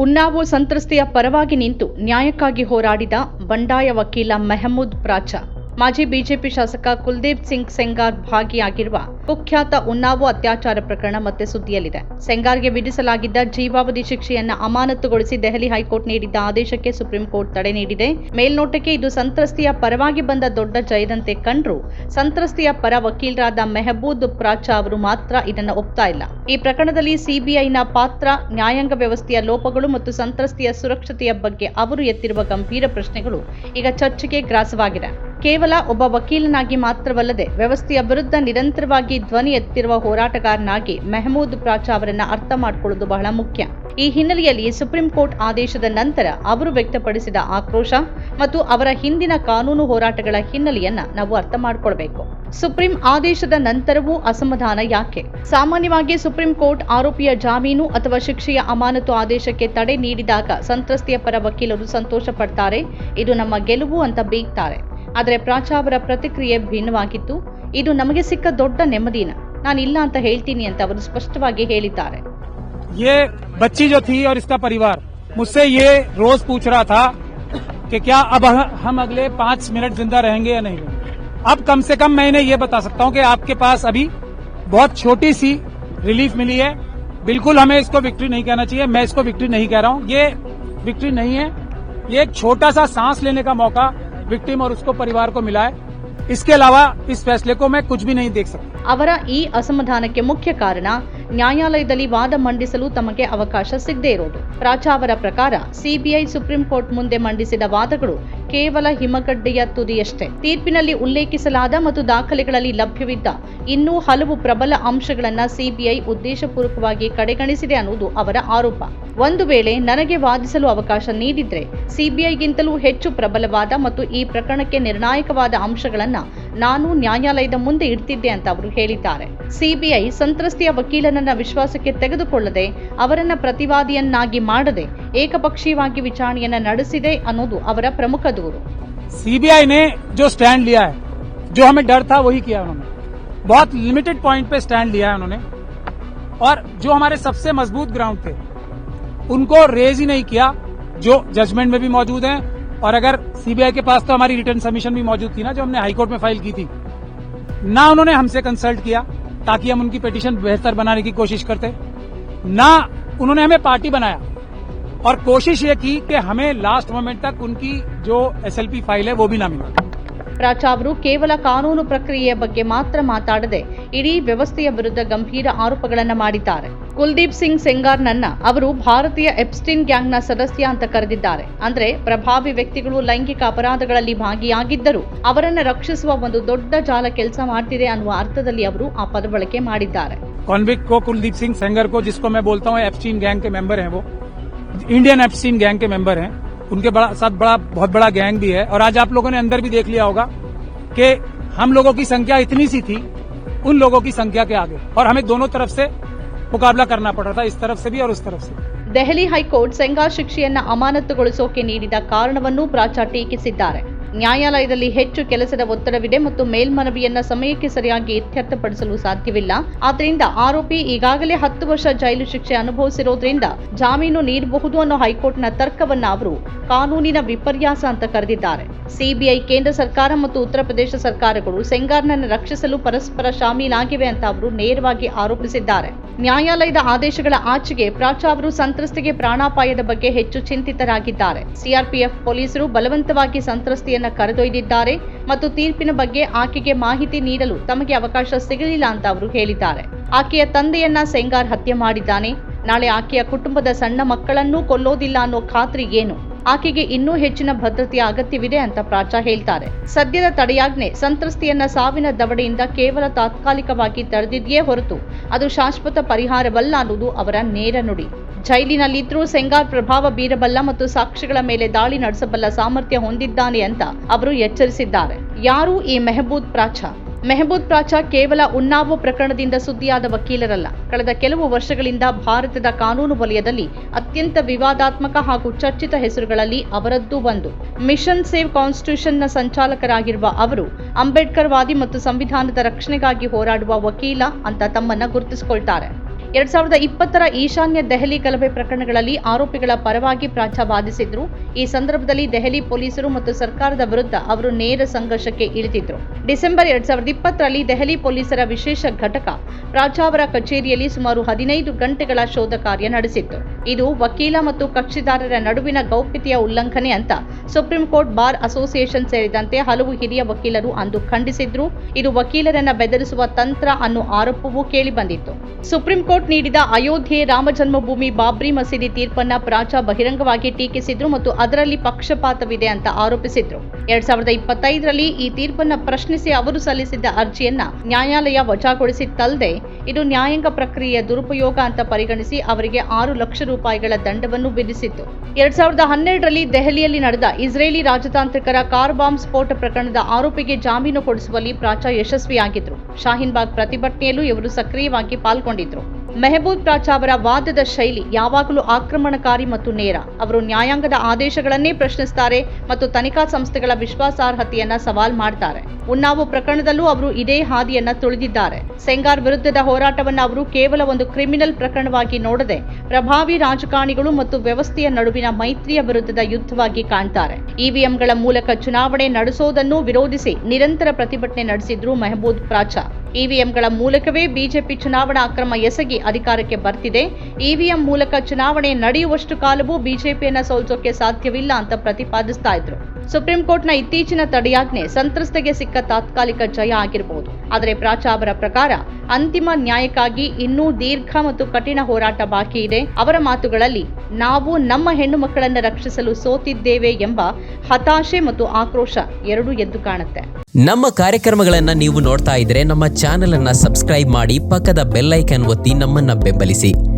ಉನ್ನಾವೋ ಸಂತ್ರಸ್ತೆಯ ಪರವಾಗಿ ನಿಂತು ನ್ಯಾಯಕ್ಕಾಗಿ ಹೋರಾಡಿದ ಬಂಡಾಯ ವಕೀಲ ಮೆಹಮೂದ್ ಪ್ರಾಚ. ಮಾಜಿ ಬಿಜೆಪಿ ಶಾಸಕ ಕುಲ್ದೀಪ್ ಸಿಂಗ್ ಸೆಂಗಾರ್ ಭಾಗಿಯಾಗಿರುವ ಕುಖ್ಯಾತ ಉನ್ನಾವೋ ಅತ್ಯಾಚಾರ ಪ್ರಕರಣ ಮತ್ತೆ ಸುದ್ದಿಯಲ್ಲಿದೆ. ಸೆಂಗಾರ್ಗೆ ವಿಧಿಸಲಾಗಿದ್ದ ಜೀವಾವಧಿ ಶಿಕ್ಷೆಯನ್ನು ಅಮಾನತುಗೊಳಿಸಿ ದೆಹಲಿ ಹೈಕೋರ್ಟ್ ನೀಡಿದ್ದ ಆದೇಶಕ್ಕೆ ಸುಪ್ರೀಂ ಕೋರ್ಟ್ ತಡೆ ನೀಡಿದೆ. ಮೇಲ್ನೋಟಕ್ಕೆ ಇದು ಸಂತ್ರಸ್ತೆಯ ಪರವಾಗಿ ಬಂದ ದೊಡ್ಡ ಜಯದಂತೆ ಕಂಡ್ರು. ಸಂತ್ರಸ್ತೆಯ ಪರ ವಕೀಲರಾದ ಮೆಹಬೂದ್ ಪ್ರಾಚಾ ಅವರು ಮಾತ್ರ ಇದನ್ನು ಒಪ್ತಾ ಇಲ್ಲ. ಈ ಪ್ರಕರಣದಲ್ಲಿ ಸಿಬಿಐನ ಪಾತ್ರ, ನ್ಯಾಯಾಂಗ ವ್ಯವಸ್ಥೆಯ ಲೋಪಗಳು ಮತ್ತು ಸಂತ್ರಸ್ತೆಯ ಸುರಕ್ಷತೆಯ ಬಗ್ಗೆ ಅವರು ಎತ್ತಿರುವ ಗಂಭೀರ ಪ್ರಶ್ನೆಗಳು ಈಗ ಚರ್ಚೆಗೆ ಗ್ರಾಸವಾಗಿದೆ. ಕೇವಲ ಒಬ್ಬ ವಕೀಲನಾಗಿ ಮಾತ್ರವಲ್ಲದೆ ವ್ಯವಸ್ಥೆಯ ವಿರುದ್ಧ ನಿರಂತರವಾಗಿ ಧ್ವನಿ ಎತ್ತಿರುವ ಹೋರಾಟಗಾರನಾಗಿ ಮೆಹಮೂದ್ ಪ್ರಾಚ ಅವರನ್ನ ಅರ್ಥ ಮಾಡಿಕೊಳ್ಳುವುದು ಬಹಳ ಮುಖ್ಯ. ಈ ಹಿನ್ನೆಲೆಯಲ್ಲಿ ಸುಪ್ರೀಂ ಕೋರ್ಟ್ ಆದೇಶದ ನಂತರ ಅವರು ವ್ಯಕ್ತಪಡಿಸಿದ ಆಕ್ರೋಶ ಮತ್ತು ಅವರ ಹಿಂದಿನ ಕಾನೂನು ಹೋರಾಟಗಳ ಹಿನ್ನೆಲೆಯನ್ನ ನಾವು ಅರ್ಥ ಮಾಡಿಕೊಳ್ಬೇಕು. ಸುಪ್ರೀಂ ಆದೇಶದ ನಂತರವೂ ಅಸಮಾಧಾನ ಯಾಕೆ? ಸಾಮಾನ್ಯವಾಗಿ ಸುಪ್ರೀಂ ಕೋರ್ಟ್ ಆರೋಪಿಯ ಜಾಮೀನು ಅಥವಾ ಶಿಕ್ಷೆಯ ಅಮಾನತು ಆದೇಶಕ್ಕೆ ತಡೆ ನೀಡಿದಾಗ ಸಂತ್ರಸ್ತೆಯ ಪರ ವಕೀಲರು ಸಂತೋಷ ಪಡ್ತಾರೆ ಇದು ನಮ್ಮ ಗೆಲುವು ಅಂತ ಬೀಗ್ತಾರೆ. ಆದರೆ ಪ್ರಾಚಾ ಅವರ ಪ್ರತಿಕ್ರಿಯೆ ಭಿನ್ನವಾಗಿತ್ತು ಇದು ನಮಗೆ ಸಿಕ್ಕ ದೊಡ್ಡ ನೆಮ್ಮದಿನ ನಾನು ಇಲ್ಲ ಅಂತ ಹೇಳ್ತೀನಿ ಅಂತ ಅವರು ಸ್ಪಷ್ಟವಾಗಿ ಹೇಳಿದ್ದಾರೆ ये बच्ची जो थी और इसका परिवार मुझसे ये रोज पूछ रहा था कि क्या अब हम अगले पांच मिनट जिंदा रहेंगे या नहीं अब कम से कम मैं इन्हें ये बता सकता हूं कि आपके पास अभी बहुत छोटी सी रिलीफ मिली है बिल्कुल हमें इसको विक्ट्री नहीं कहना चाहिए मैं इसको विक्ट्री नहीं कह रहा हूं ये विक्ट्री नहीं है ये एक छोटा सा सांस लेने का मौका विक्टिम और उसको परिवार को मिला है इसके अलावा इस फैसले को मैं कुछ भी नहीं देख सकता ಅವರ ಈ ಅಸಮಾಧಾನಕ್ಕೆ ಮುಖ್ಯ ಕಾರಣ ನ್ಯಾಯಾಲಯದಲ್ಲಿ ವಾದ ಮಂಡಿಸಲು ತಮಗೆ ಅವಕಾಶ ಸಿಗದೇ ಇರೋದು ಪ್ರಾಚಾ ಅವರ ಪ್ರಕಾರ ಸಿಬಿಐ ಸುಪ್ರೀಂ ಕೋರ್ಟ್ ಮುಂದೆ ಮಂಡಿಸಿದ ವಾದಗಳು ಕೇವಲ ಹಿಮಗಡ್ಡೆಯ ತುದಿಯಷ್ಟೇ. ತೀರ್ಪಿನಲ್ಲಿ ಉಲ್ಲೇಖಿಸಲಾದ ಮತ್ತು ದಾಖಲೆಗಳಲ್ಲಿ ಲಭ್ಯವಿದ್ದ ಇನ್ನೂ ಹಲವು ಪ್ರಬಲ ಅಂಶಗಳನ್ನ ಸಿಬಿಐ ಉದ್ದೇಶಪೂರ್ವಕವಾಗಿ ಕಡೆಗಣಿಸಿದೆ ಅನ್ನುವುದು ಅವರ ಆರೋಪ. ಒಂದು ವೇಳೆ ನನಗೆ ವಾದಿಸಲು ಅವಕಾಶ ನೀಡಿದ್ರೆ ಸಿಬಿಐಗಿಂತಲೂ ಹೆಚ್ಚು ಪ್ರಬಲವಾದ ಮತ್ತು ಈ ಪ್ರಕರಣಕ್ಕೆ ನಿರ್ಣಾಯಕವಾದ ಅಂಶಗಳನ್ನ ನಾನು ನ್ಯಾಯಾಲಯದ ಮುಂದೆ ಇಡ್ತಿದ್ದೆ ಅಂತ ಅವರು ಹೇಳಿದ್ದಾರೆ. ಸಿಬಿಐ ಸಂತ್ರಸ್ತೆಯ ವಕೀಲನನ್ನ ವಿಶ್ವಾಸಕ್ಕೆ ತೆಗೆದುಕೊಳ್ಳದೆ ಅವರನ್ನ ಪ್ರತಿವಾದಿಯನ್ನಾಗಿ ಮಾಡದೆ ಏಕಪಕ್ಷೀಯವಾಗಿ ವಿಚಾರಣೆಯನ್ನ ನಡೆಸಿದೆ ಅನ್ನೋದು ಅವರ ಪ್ರಮುಖ ದೂರು सीबीआई ने जो स्टैंड लिया है, जो हमें डर था, वही किया उन्होंने। बहुत लिमिटेड पॉइंट पे स्टैंड लिया है उन्होंने। और जो हमारे सबसे मज़बूत ग्राउंड थे, उनको रेज ही नहीं किया, जो जजमेंट में भी मौजूद हैं। और अगर सीबीआई के पास तो हमारी रिटर्न सबमिशन भी मौजूद थी ना, जो हमने हाईकोर्ट में फ़ाइल की थी। ना उन्होंने हमसे कंसल्ट किया, ताकि हम उनकी पिटीशन बेहतर बनाने की कोशिश करते। ना उन्होंने हमें पार्टी बनाया। और कोशिश ये की कि हमें लास्ट मोमेंट तक उनकी जो एसएलपी फाइल है वो भी ना मिले ಪ್ರಾಚಾ ಅವರು ಕೇವಲ ಕಾನೂನು ಪ್ರಕ್ರಿಯೆಯ ಬಗ್ಗೆ ಮಾತ್ರ ಮಾತಾಡದೆ ಇಡೀ ವ್ಯವಸ್ಥೆಯ ವಿರುದ್ಧ ಗಂಭೀರ ಆರೋಪಗಳನ್ನ ಮಾಡಿದ್ದಾರೆ ಕುಲ್ದೀಪ್ ಸಿಂಗ್ ಸೆಂಗಾರ್ನನ್ನ ಅವರು ಭಾರತೀಯ ಎಪ್ಸ್ಟಿನ್ ಗ್ಯಾಂಗ್ನ ಸದಸ್ಯ ಅಂತ ಕರೆದಿದ್ದಾರೆ ಅಂದ್ರೆ ಪ್ರಭಾವಿ ವ್ಯಕ್ತಿಗಳು ಲೈಂಗಿಕ ಅಪರಾಧಗಳಲ್ಲಿ ಭಾಗಿಯಾಗಿದ್ದರೂ ಅವರನ್ನ ರಕ್ಷಿಸುವ ಒಂದು ದೊಡ್ಡ ಜಾಲ ಕೆಲಸ ಮಾಡ್ತಿದೆ ಅನ್ನುವ ಅರ್ಥದಲ್ಲಿ ಅವರು ಆ ಪದ ಬಳಕೆ ಮಾಡಿದ್ದಾರೆ कॉन्विक्ट को कुलदीप सिंह सेंगर को जिसको मैं बोलता हूँ एप्स्टीन गैंग के मेंबर हैं वो इंडियन एप्स्टीन गैंग के मेंबर हैं उनके बड़ा साथ बड़ा बहुत बड़ा गैंग भी है और आज आप लोगों ने अंदर भी देख लिया होगा कि हम लोगों की संख्या इतनी सी थी उन लोगों की संख्या के आगे और हमें दोनों तरफ से मुकाबला करना पड़ रहा था इस तरफ से भी और उस तरफ से ದೆಹಲಿ ಹೈಕೋರ್ಟ್ ಸೆಂಗಾರ್ ಶಿಕ್ಷೆಯನ್ನ ಅಮಾನತುಗೊಳಿಸೋಕೆ ನೀಡಿದ ಕಾರಣವನ್ನು ಪ್ರಾಚಾ ಟೀಕಿಸಿದ್ದಾರೆ ನ್ಯಾಯಾಲಯದಲ್ಲಿ ಹೆಚ್ಚು ಕೆಲಸದ ಒತ್ತಡವಿದೆ ಮತ್ತು ಮೇಲ್ಮನವಿಯನ್ನ ಸಮಯಕ್ಕೆ ಸರಿಯಾಗಿ ಇತ್ಯರ್ಥಪಡಿಸಲು ಸಾಧ್ಯವಿಲ್ಲ. ಆದ್ದರಿಂದ ಆರೋಪಿ ಈಗಾಗಲೇ ಹತ್ತು ವರ್ಷ ಜೈಲು ಶಿಕ್ಷೆ ಅನುಭವಿಸಿರೋದ್ರಿಂದ ಜಾಮೀನು ನೀಡಬಹುದು ಅನ್ನೋ ಹೈಕೋರ್ಟ್ನ ತರ್ಕವನ್ನ ಅವರು ಕಾನೂನಿನ ವಿಪರ್ಯಾಸ ಅಂತ ಕರೆದಿದ್ದಾರೆ. ಸಿಬಿಐ, ಕೇಂದ್ರ ಸರ್ಕಾರ ಮತ್ತು ಉತ್ತರ ಪ್ರದೇಶ ಸರ್ಕಾರಗಳು ಸೆಂಗಾರ್ನನ್ನು ರಕ್ಷಿಸಲು ಪರಸ್ಪರ ಶಾಮೀಲಾಗಿವೆ ಅಂತ ಅವರು ನೇರವಾಗಿ ಆರೋಪಿಸಿದ್ದಾರೆ. ನ್ಯಾಯಾಲಯದ ಆದೇಶಗಳ ಆಚೆಗೆ ಪ್ರಾಚಾ ಅವರು ಸಂತ್ರಸ್ತಿಗೆ ಪ್ರಾಣಾಪಾಯದ ಬಗ್ಗೆ ಹೆಚ್ಚು ಚಿಂತಿತರಾಗಿದ್ದಾರೆ. ಸಿಆರ್ಪಿಎಫ್ ಪೊಲೀಸರು ಬಲವಂತವಾಗಿ ಸಂತ್ರಸ್ತೆಯನ್ನ ಕರೆದೊಯ್ದಿದ್ದಾರೆ ಮತ್ತು ತೀರ್ಪಿನ ಬಗ್ಗೆ ಆಕೆಗೆ ಮಾಹಿತಿ ನೀಡಲು ತಮಗೆ ಅವಕಾಶ ಸಿಗಲಿಲ್ಲ ಅಂತ ಅವರು ಹೇಳಿದ್ದಾರೆ. ಆಕೆಯ ತಂದೆಯನ್ನ ಸೆಂಗಾರ್ ಹತ್ಯೆ ಮಾಡಿದ್ದಾನೆ. ನಾಳೆ ಆಕೆಯ ಕುಟುಂಬದ ಸಣ್ಣ ಮಕ್ಕಳನ್ನೂ ಕೊಲ್ಲೋದಿಲ್ಲ ಅನ್ನೋ ಖಾತ್ರಿ ಏನು? ಆಕೆಗೆ ಇನ್ನೂ ಹೆಚ್ಚಿನ ಭದ್ರತೆಯ ಅಗತ್ಯವಿದೆ ಅಂತ ಪ್ರಾಚಾ ಹೇಳ್ತಾರೆ. ಸದ್ಯದ ತಡೆಯಾಜ್ಞೆ ಸಂತ್ರಸ್ತೆಯನ್ನ ಸಾವಿನ ದವಡೆಯಿಂದ ಕೇವಲ ತಾತ್ಕಾಲಿಕವಾಗಿ ತಡೆದಿದೆಯೇ ಹೊರತು ಅದು ಶಾಶ್ವತ ಪರಿಹಾರವಲ್ಲ ಅನ್ನುವುದು ಅವರ ನೇರ ನುಡಿ. ಜೈಲಿನಲ್ಲಿದ್ದರೂ ಸೆಂಗಾರ್ ಪ್ರಭಾವ ಬೀರಬಲ್ಲ ಮತ್ತು ಸಾಕ್ಷಿಗಳ ಮೇಲೆ ದಾಳಿ ನಡೆಸಬಲ್ಲ ಸಾಮರ್ಥ್ಯ ಹೊಂದಿದ್ದಾನೆ ಅಂತ ಅವರು ಎಚ್ಚರಿಸಿದ್ದಾರೆ. ಯಾರು ಈ ಮೆಹಬೂದ್ ಪ್ರಾಚಾ ಮೆಹಬೂದ್ ಪ್ರಾಚಾ ಕೇವಲ ಉನ್ನಾವೋ ಪ್ರಕರಣದಿಂದ ಸುದ್ದಿಯಾದ ವಕೀಲರಲ್ಲ. ಕಳೆದ ಕೆಲವು ವರ್ಷಗಳಿಂದ ಭಾರತದ ಕಾನೂನು ವಲಯದಲ್ಲಿ ಅತ್ಯಂತ ವಿವಾದಾತ್ಮಕ ಹಾಗೂ ಚರ್ಚಿತ ಹೆಸರುಗಳಲ್ಲಿ ಅವರದ್ದು ಒಂದು. ಮಿಷನ್ ಸೇವ್ ಕಾನ್ಸ್ಟಿಟ್ಯೂಷನ್ನ ಸಂಚಾಲಕರಾಗಿರುವ ಅವರು ಅಂಬೇಡ್ಕರ್ ವಾದಿ ಮತ್ತು ಸಂವಿಧಾನದ ರಕ್ಷಣೆಗಾಗಿ ಹೋರಾಡುವ ವಕೀಲ ಅಂತ ತಮ್ಮನ್ನ ಗುರುತಿಸಿಕೊಳ್ತಾರೆ. ಎರಡ್ ಸಾವಿರದ ಇಪ್ಪತ್ತರ ಈಶಾನ್ಯ ದೆಹಲಿ ಗಲಭೆ ಪ್ರಕರಣಗಳಲ್ಲಿ ಆರೋಪಿಗಳ ಪರವಾಗಿ ಪ್ರಾಚ ವಾದಿಸಿದ್ರು. ಈ ಸಂದರ್ಭದಲ್ಲಿ ದೆಹಲಿ ಪೊಲೀಸರು ಮತ್ತು ಸರ್ಕಾರದ ವಿರುದ್ಧ ಅವರು ನೇರ ಸಂಘರ್ಷಕ್ಕೆ ಇಳಿದಿದ್ರು. ಡಿಸೆಂಬರ್ ಎರಡ್ ಸಾವಿರದ ಇಪ್ಪತ್ತರಲ್ಲಿ ದೆಹಲಿ ಪೊಲೀಸರ ವಿಶೇಷ ಘಟಕ ಪ್ರಾಚಾ ಅವರ ಕಚೇರಿಯಲ್ಲಿ ಸುಮಾರು ಹದಿನೈದು ಗಂಟೆಗಳ ಶೋಧ ಕಾರ್ಯ ನಡೆಸಿತ್ತು. ಇದು ವಕೀಲ ಮತ್ತು ಕಕ್ಷಿದಾರರ ನಡುವಿನ ಗೌಪ್ಯತೆಯ ಉಲ್ಲಂಘನೆ ಅಂತ ಸುಪ್ರೀಂ ಕೋರ್ಟ್ ಬಾರ್ ಅಸೋಸಿಯೇಷನ್ ಸೇರಿದಂತೆ ಹಲವು ಹಿರಿಯ ವಕೀಲರು ಅಂದು ಖಂಡಿಸಿದ್ರು. ಇದು ವಕೀಲರನ್ನ ಬೆದರಿಸುವ ತಂತ್ರ ಅನ್ನೋ ಆರೋಪವೂ ಕೇಳಿಬಂದಿತ್ತು ಸುಪ್ರೀಂ ಕೋರ್ಟ್ ನೀಡಿದ ಅಯೋಧ್ಯೆ ರಾಮ ಜನ್ಮಭೂಮಿ ಬಾಬ್ರಿ ಮಸೀದಿ ತೀರ್ಪನ್ನ ಪ್ರಾಚ ಬಹಿರಂಗವಾಗಿ ಟೀಕಿಸಿದ್ರು ಮತ್ತು ಅದರಲ್ಲಿ ಪಕ್ಷಪಾತವಿದೆ ಅಂತ ಆರೋಪಿಸಿದ್ರು. ಎರಡ್ ಸಾವಿರದ ಇಪ್ಪತ್ತೈದರಲ್ಲಿ ಈ ತೀರ್ಪನ್ನ ಪ್ರಶ್ನಿಸಿ ಅವರು ಸಲ್ಲಿಸಿದ್ದ ಅರ್ಜಿಯನ್ನ ನ್ಯಾಯಾಲಯ ವಜಾಗೊಳಿಸಿತ್ತಲ್ಲದೆ ಇದು ನ್ಯಾಯಾಂಗ ಪ್ರಕ್ರಿಯೆಯ ದುರುಪಯೋಗ ಅಂತ ಪರಿಗಣಿಸಿ ಅವರಿಗೆ ಆರು ಲಕ್ಷ ರೂಪಾಯಿಗಳ ದಂಡವನ್ನು ವಿಧಿಸಿತ್ತು. ಎರಡ್ ಸಾವಿರದ ಹನ್ನೆರಡರಲ್ಲಿ ದೆಹಲಿಯಲ್ಲಿ ನಡೆದ ಇಸ್ರೇಲಿ ರಾಜತಾಂತ್ರಿಕರ ಕಾರ್ ಬಾಂಬ್ ಸ್ಫೋಟ ಪ್ರಕರಣದ ಆರೋಪಿಗೆ ಜಾಮೀನು ಕೊಡಿಸುವಲ್ಲಿ ಪ್ರಾಚ ಯಶಸ್ವಿಯಾಗಿದ್ರು. ಶಾಹೀನ್ ಬಾಗ್ ಪ್ರತಿಭಟನೆಯಲ್ಲೂ ಇವರು ಸಕ್ರಿಯವಾಗಿ ಪಾಲ್ಗೊಂಡಿದ್ರು. ಮೆಹಬೂಬ್ ಪ್ರಾಚಾ ಅವರ ವಾದದ ಶೈಲಿ ಯಾವಾಗಲೂ ಆಕ್ರಮಣಕಾರಿ ಮತ್ತು ನೇರ. ಅವರು ನ್ಯಾಯಾಂಗದ ಆದೇಶಗಳನ್ನೇ ಪ್ರಶ್ನಿಸ್ತಾರೆ ಮತ್ತು ತನಿಖಾ ಸಂಸ್ಥೆಗಳ ವಿಶ್ವಾಸಾರ್ಹತೆಯನ್ನ ಸವಾಲ್ ಮಾಡ್ತಾರೆ. ಉನ್ನಾವು ಪ್ರಕರಣದಲ್ಲೂ ಅವರು ಇದೇ ಹಾದಿಯನ್ನ ತುಳಿದಿದ್ದಾರೆ. ಸೆಂಗಾರ್ ವಿರುದ್ಧದ ಹೋರಾಟವನ್ನ ಅವರು ಕೇವಲ ಒಂದು ಕ್ರಿಮಿನಲ್ ಪ್ರಕರಣವಾಗಿ ನೋಡದೆ ಪ್ರಭಾವಿ ರಾಜಕಾರಣಿಗಳು ಮತ್ತು ವ್ಯವಸ್ಥೆಯ ನಡುವಿನ ಮೈತ್ರಿಯ ವಿರುದ್ಧದ ಯುದ್ಧವಾಗಿ ಕಾಣ್ತಾರೆ. ಇವಿಎಂಗಳ ಮೂಲಕ ಚುನಾವಣೆ ನಡೆಸೋದನ್ನು ವಿರೋಧಿಸಿ ನಿರಂತರ ಪ್ರತಿಭಟನೆ ನಡೆಸಿದ್ರು ಮೆಹಬೂಬ್ ಪ್ರಾಚಾ ಇವಿಎಂಗಳ ಮೂಲಕವೇ ಬಿಜೆಪಿ ಚುನಾವಣಾ ಅಕ್ರಮ ಎಸಗಿ ಅಧಿಕಾರಕ್ಕೆ ಬರ್ತಿದೆ. ಇವಿಎಂ ಮೂಲಕ ಚುನಾವಣೆ ನಡೆಯುವಷ್ಟು ಕಾಲವೂ ಬಿಜೆಪಿಯನ್ನ ಸೋಲ್ಸೋಕೆ ಸಾಧ್ಯವಿಲ್ಲ ಅಂತ ಪ್ರತಿಪಾದಿಸ್ತಾ ಇದ್ರು. ಸುಪ್ರೀಂ ಕೋರ್ಟ್ನ ಇತ್ತೀಚಿನ ತಡೆಯಾಜ್ಞೆ ಸಂತ್ರಸ್ತೆಗೆ ಸಿಕ್ಕ ತಾತ್ಕಾಲಿಕ ಜಯ ಆಗಿರಬಹುದು ಆದರೆ ಪ್ರಾಚಾ ಅವರ ಪ್ರಕಾರ ಅಂತಿಮ ನ್ಯಾಯಕ್ಕಾಗಿ ಇನ್ನೂ ದೀರ್ಘ ಮತ್ತು ಕಠಿಣ ಹೋರಾಟ ಬಾಕಿ ಇದೆ. ಅವರ ಮಾತುಗಳಲ್ಲಿ ನಾವು ನಮ್ಮ ಹೆಣ್ಣು ಮಕ್ಕಳನ್ನ ರಕ್ಷಿಸಲು ಸೋತಿದ್ದೇವೆ ಎಂಬ ಹತಾಶೆ ಮತ್ತು ಆಕ್ರೋಶ ಎರಡೂ ಎದ್ದು ಕಾಣುತ್ತೆ. ನಮ್ಮ ಕಾರ್ಯಕ್ರಮಗಳನ್ನ ನೀವು ನೋಡ್ತಾ ಇದ್ರೆ ನಮ್ಮ ಚಾನೆಲ್ ಅನ್ನ ಸಬ್ಸ್ಕ್ರೈಬ್ ಮಾಡಿ ಪಕ್ಕದ ಬೆಲ್ಲೈಕನ್ ಒತ್ತಿ ನಮ್ಮನ್ನ ಬೆಂಬಲಿಸಿ.